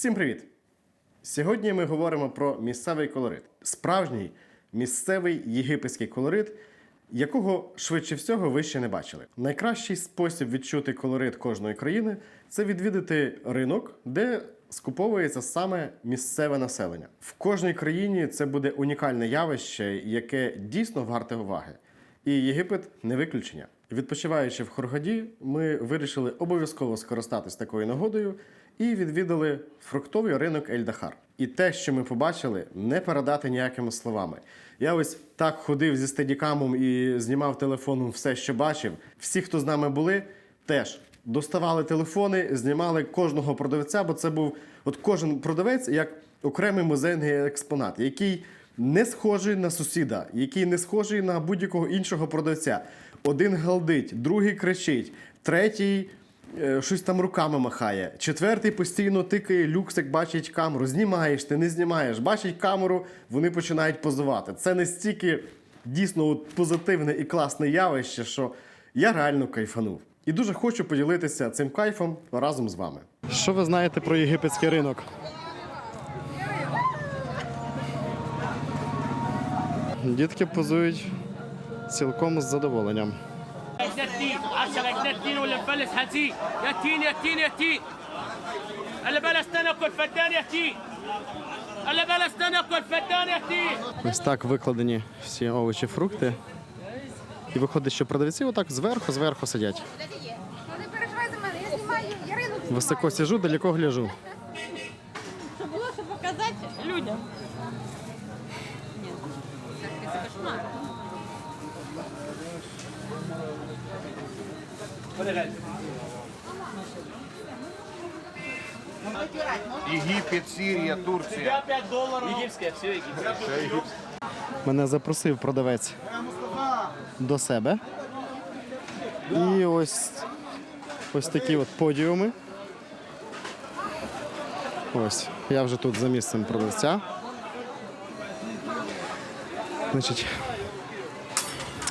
Всім привіт! Сьогодні ми говоримо про місцевий колорит. Справжній місцевий єгипетський колорит, якого швидше всього ви ще не бачили. Найкращий спосіб відчути колорит кожної країни це відвідати ринок, де скуповується саме місцеве населення. В кожній країні це буде унікальне явище, яке дійсно варте уваги. І Єгипет не виключення. Відпочиваючи в Хоргаді, ми вирішили обов'язково скористатись такою нагодою і відвідали фруктовий ринок Ель-Дахар. І те, що ми побачили, не передати ніякими словами. Я ось так ходив зі стедікамом і знімав телефоном все, що бачив. Всі, хто з нами були, теж доставали телефони, знімали кожного продавця, бо це був от кожен продавець як окремий музейний експонат, який не схожий на сусіда, який не схожий на будь-якого іншого продавця. Один галдить, другий кричить, третій щось там руками махає, четвертий постійно тикає люкс, як бачить камеру. Знімаєш, ти не знімаєш, бачить камеру, вони починають позувати. Це настільки дійсно от позитивне і класне явище, що я реально кайфанув. І дуже хочу поділитися цим кайфом разом з вами. Що ви знаєте про єгипетський ринок? Дітки позують цілком з задоволенням. ده التين 10 جنيه التين ولا مفلس هاتيه يا تين يا تين يا تين اللي بلا استنى كل فدان يا تين اللي بلا استنى كل فدان يا تين Ось так викладені всі овочі, фрукти. І виходить, що продавці отак зверху, зверху сидять. Ну не переживай за мене, я знімаю Ярину. Високо сижу, далеко гляжу. Египет, Сирия, Турция. 5 долларов египетское все египетское Мене запросив продавець до себе. І ось, ось такі от подіуми. Ось, я вже тут за місцем продавця. Значить,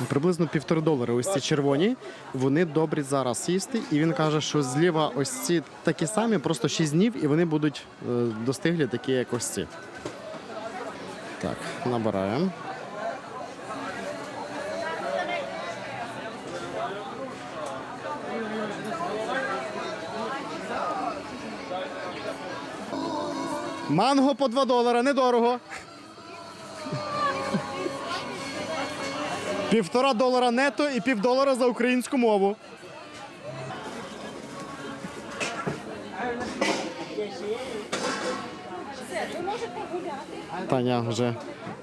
приблизно півтори долари. Ось ці червоні. Вони добрі зараз їсти. І він каже, що зліва ось ці такі самі, просто 6 днів, і вони будуть е, достиглі такі, як ось ці. Так, набираємо. Манго по 2 долара, недорого. Півтора долара нето і пів долара за українську мову. Таня вже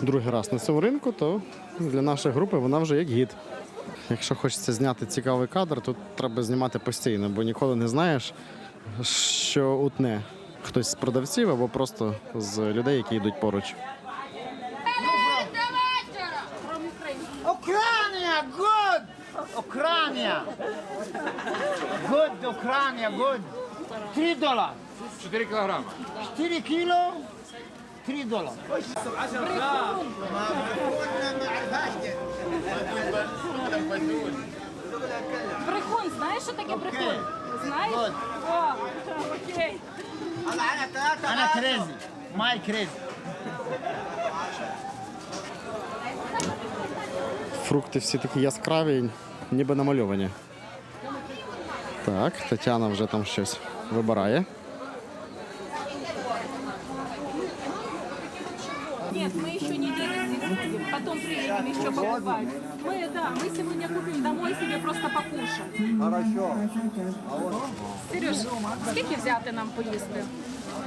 другий раз на цьому ринку, то для нашої групи вона вже як гід. Якщо хочеться зняти цікавий кадр, то треба знімати постійно, бо ніколи не знаєш, що утне хтось з продавців або просто з людей, які йдуть поруч. Ukraine, good. Ukraine. Good, Ukraine, good. Three dollar. 4 килограмма. Четыре кило. Три доллара. Брехун, знаєш, що таке брехун? Знаєш? О, окей. My crazy. Фрукти всі такі яскраві, ніби намальовані. Так, Тетяна вже там щось вибирає. Нет, мы еще не делаем, потом приедем еще покупать. Мы, да, мы сегодня купим домой себе просто покушать. Хорошо. Сереж, скільки взяти нам поїсти?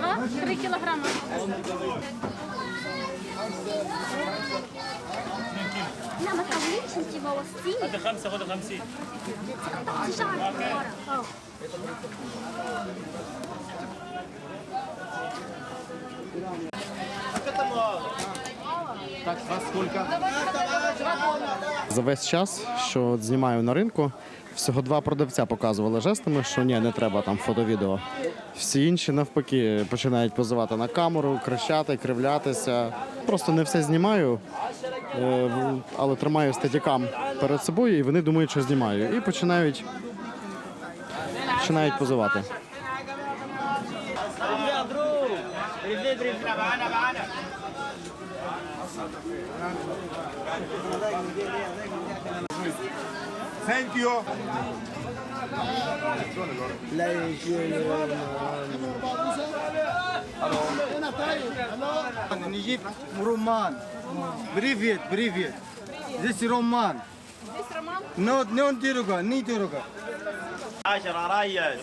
А? Три кілограми. هذا خمسة خذ 50 قطعتي شعرك ورا اه Так, вас сколько? За весь час, що от знімаю на ринку, всього два продавця показували жестами, що ні, не треба там фото-відео. Всі інші навпаки починають позивати на камеру, кричати, кривлятися. Просто не все знімаю, е, але тримаю статікам перед собою, і вони думають, що знімаю. І починають, починають позивати. Thank you. نجيب رومان بريفيت بريفيت ذيس رومان نوت رومان نو ديروغا ني ديروغا 10 ريس.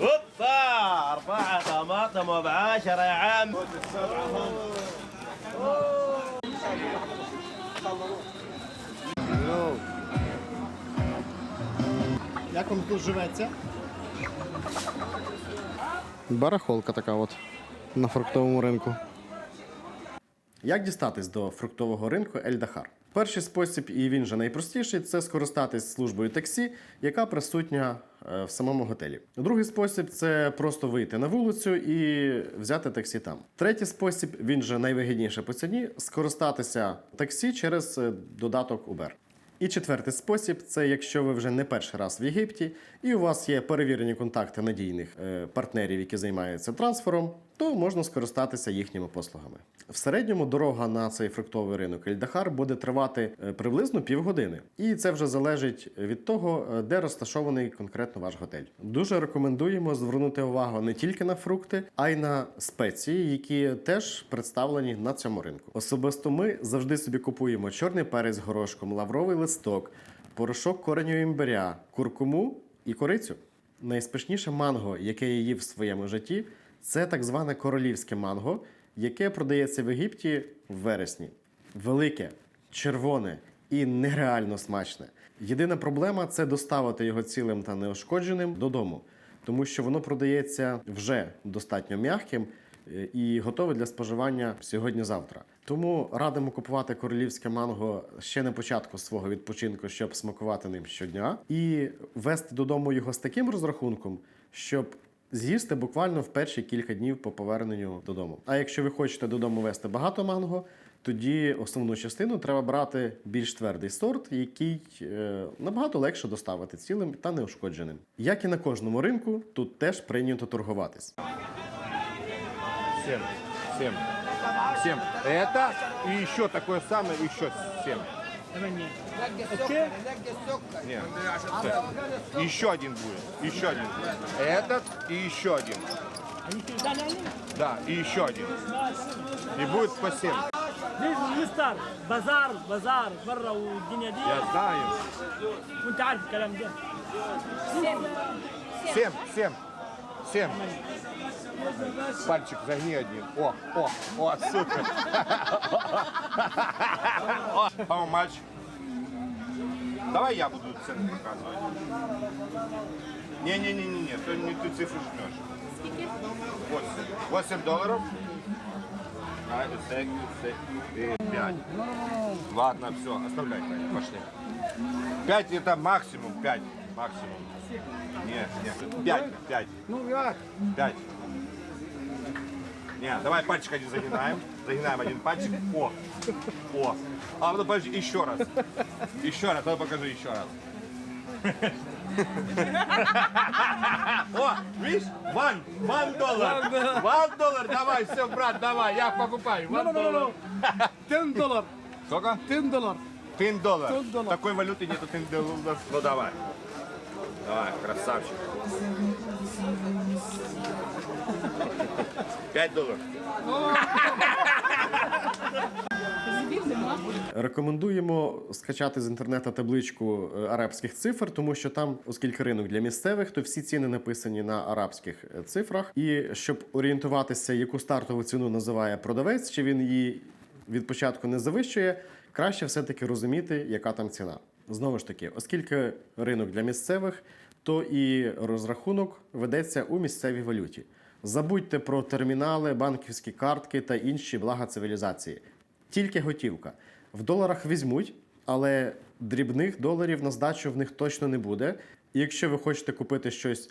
أوبا أربعة طماطم بعشرة يا عم. Як вам тут живеться? Барахолка така от на фруктовому ринку. Як дістатись до фруктового ринку Ель-Дахар? Перший спосіб, і він же найпростіший, це скористатись службою таксі, яка присутня е, в самому готелі. Другий спосіб це просто вийти на вулицю і взяти таксі там. Третій спосіб, він же найвигідніше по ціні, скористатися таксі через е, додаток Uber. І четвертий спосіб це якщо ви вже не перший раз в Єгипті, і у вас є перевірені контакти надійних е, партнерів, які займаються трансфером, то можна скористатися їхніми послугами. В середньому дорога на цей фруктовий ринок Ельдахар буде тривати е, приблизно півгодини. І це вже залежить від того, е, де розташований конкретно ваш готель. Дуже рекомендуємо звернути увагу не тільки на фрукти, а й на спеції, які теж представлені на цьому ринку. Особисто ми завжди собі купуємо чорний перець з горошком, лавровий листок, порошок кореню імбиря, куркуму і корицю. Найспешніше манго, яке я їв в своєму житті, це так зване королівське манго, яке продається в Єгипті в вересні. Велике, червоне і нереально смачне. Єдина проблема це доставити його цілим та неушкодженим додому, тому що воно продається вже достатньо м'яким е, і готове для споживання сьогодні-завтра. Тому радимо купувати королівське манго ще на початку свого відпочинку, щоб смакувати ним щодня, і вести додому його з таким розрахунком, щоб з'їсти буквально в перші кілька днів по поверненню додому. А якщо ви хочете додому вести багато манго, тоді основну частину треба брати більш твердий сорт, який е, набагато легше доставити цілим та неушкодженим. Як і на кожному ринку, тут теж прийнято торгуватись. Семь. Семь. Семь. Это и еще такое самое, еще семь. Нет. Еще один будет. Еще один. Этот и еще один. Да, и еще один. И будет по семь. ليش مستر بازار بازار برا والدنيا دي Я знаю. وانت عارف الكلام ده Семь, семь, семь. Пальчик загни один. О, о, о, супер. How much? Давай я буду цены показывать. То не ты цифру жмешь. Скільки? 8. 8 долларов. А, это сек, сек, э, пять. Ладно, все, оставляй, пошли. Пять это максимум, пять. Максимум. Нет, нет. Пять, пять. Ну как? Пять. Не, давай пальчик один загинаем. Загинаем один пальчик. О, о. А потом подожди, еще раз. Еще раз, давай покажи еще раз. О, видишь? Ван, ван доллар. Ван доллар, давай, все, брат, давай, я покупаю. Ван доллар. Тен доллар. Сколько? Тен доллар. Тен доллар. Такой валюты нету тен доллар. Ну давай. Давай, красавчик. Пять долларов. Зубів нема. Рекомендуємо скачати з інтернету табличку е, арабських цифр, тому що там, оскільки ринок для місцевих, то всі ціни написані на арабських е, цифрах. І щоб орієнтуватися, яку стартову ціну називає продавець, чи він її від початку не завищує, краще все-таки розуміти, яка там ціна. Знову ж таки, оскільки ринок для місцевих, то і розрахунок ведеться у місцевій валюті. Забудьте про термінали, банківські картки та інші блага цивілізації. Тільки готівка. В доларах візьмуть, але дрібних доларів на здачу в них точно не буде. І якщо ви хочете купити щось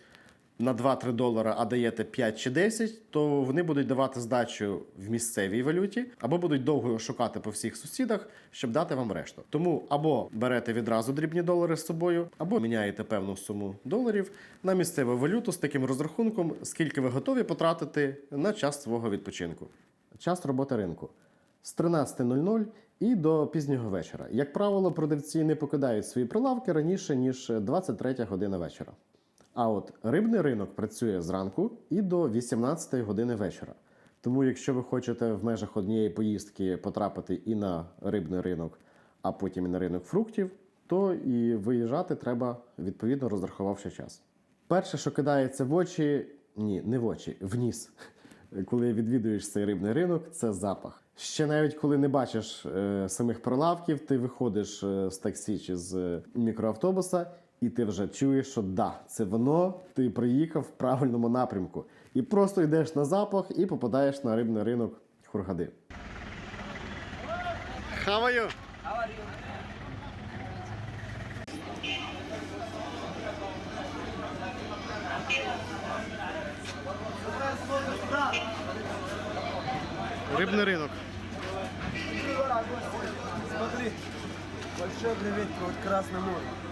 на 2-3 долара, а даєте 5 чи 10, то вони будуть давати здачу в місцевій валюті, або будуть довго шукати по всіх сусідах, щоб дати вам решту. Тому або берете відразу дрібні долари з собою, або міняєте певну суму доларів на місцеву валюту з таким розрахунком, скільки ви готові потратити на час свого відпочинку. Час роботи ринку з 13.00 і до пізнього вечора. Як правило, продавці не покидають свої прилавки раніше ніж 23 година вечора. А от рибний ринок працює зранку і до 18 години вечора. Тому, якщо ви хочете в межах однієї поїздки потрапити і на рибний ринок, а потім і на ринок фруктів, то і виїжджати треба відповідно розрахувавши час. Перше, що кидається в очі, ні, не в очі, в ніс. Коли відвідуєш цей рибний ринок, це запах. Ще навіть коли не бачиш е, самих прилавків, ти виходиш е, з таксі чи з е, мікроавтобуса, і ти вже чуєш, що да, це воно, ти приїхав в правильному напрямку. І просто йдеш на запах і попадаєш на рибний ринок Хургади. You? Рибний ринок. Смотри, большой креветка, вот Красное море.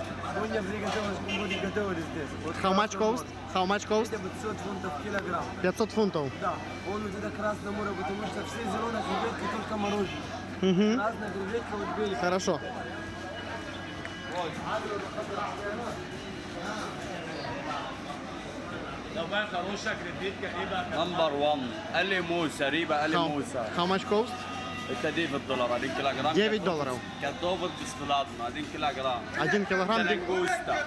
здесь. How much cost? How much cost? 500 фунтов килограмм. 500 фунтов? Да. Он вот это красное море, потому что все зеленые креветки только мороженое. Угу. Красная креветка вот белая. Хорошо. Number one, Ali Musa, Riba Ali Musa. How much cost? Это 9 долларов, 1 килограмм. 9 долларов. Готовы бесплатно, 1 килограмм. 1 килограмм. Лягуста.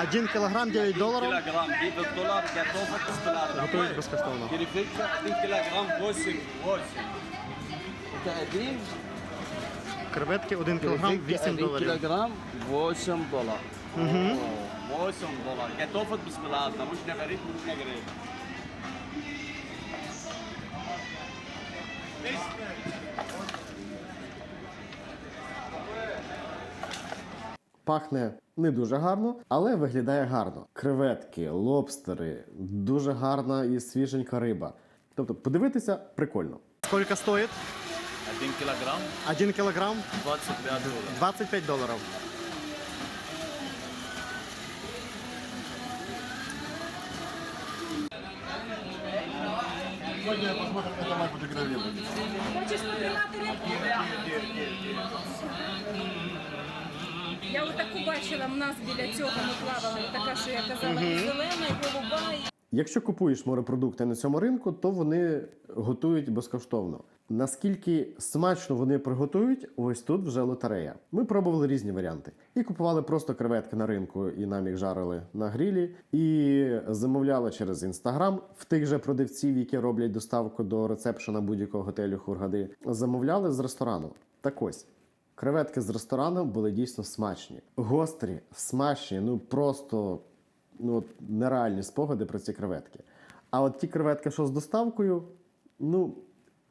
1 килограмм 9 долларов. 1 килограмм 9 долларов, готовы бесплатно. Готовить бескоштовно. Кирпичка 1 килограмм 8, 8. Это 1. Креветки 1 килограмм 8 долларів. 1 килограмм 8 долларов. Угу. 8 долларов. Готовы бесплатно. Можно говорить, можно говорить. Пахне не дуже гарно, але виглядає гарно. Креветки, лобстери, дуже гарна і свіженька риба. Тобто, подивитися прикольно. Скільки стоїть? Один кілограм. Один кілограм? 25 доларів. 25 доларів. Сьогодні я посмотрю, як вона буде Хочеш поприймати рибу? Я отаку бачила в нас біля цього ми плавали, така, що я казала, і зелена, і голуба. і- Якщо купуєш морепродукти на цьому ринку, то вони готують безкоштовно. Наскільки смачно вони приготують, ось тут вже лотерея. Ми пробували різні варіанти. І купували просто креветки на ринку, і нам їх жарили на грілі, і замовляли через інстаграм в тих же продавців, які роблять доставку до рецепшена будь-якого готелю Хургади. Замовляли з ресторану. Так ось. Креветки з ресторану були дійсно смачні. Гострі, смачні, ну просто ну, нереальні спогади про ці креветки. А от ті креветки, що з доставкою, ну,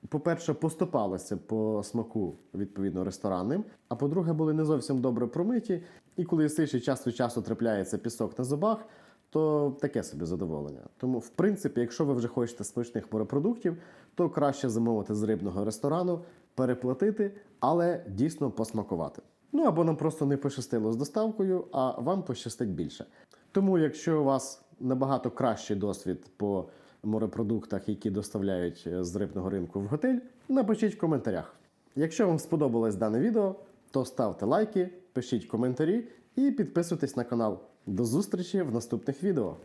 по-перше, поступалися по смаку, відповідно, ресторанним. А по-друге, були не зовсім добре промиті. І коли їсиш і час від часу трапляється пісок на зубах, то таке собі задоволення. Тому, в принципі, якщо ви вже хочете смачних морепродуктів, то краще замовити з рибного ресторану, переплатити, але дійсно посмакувати. Ну або нам просто не пощастило з доставкою, а вам пощастить більше. Тому, якщо у вас набагато кращий досвід по морепродуктах, які доставляють е, з рибного ринку в готель, напишіть в коментарях. Якщо вам сподобалось дане відео, то ставте лайки, пишіть коментарі і підписуйтесь на канал. До зустрічі в наступних відео.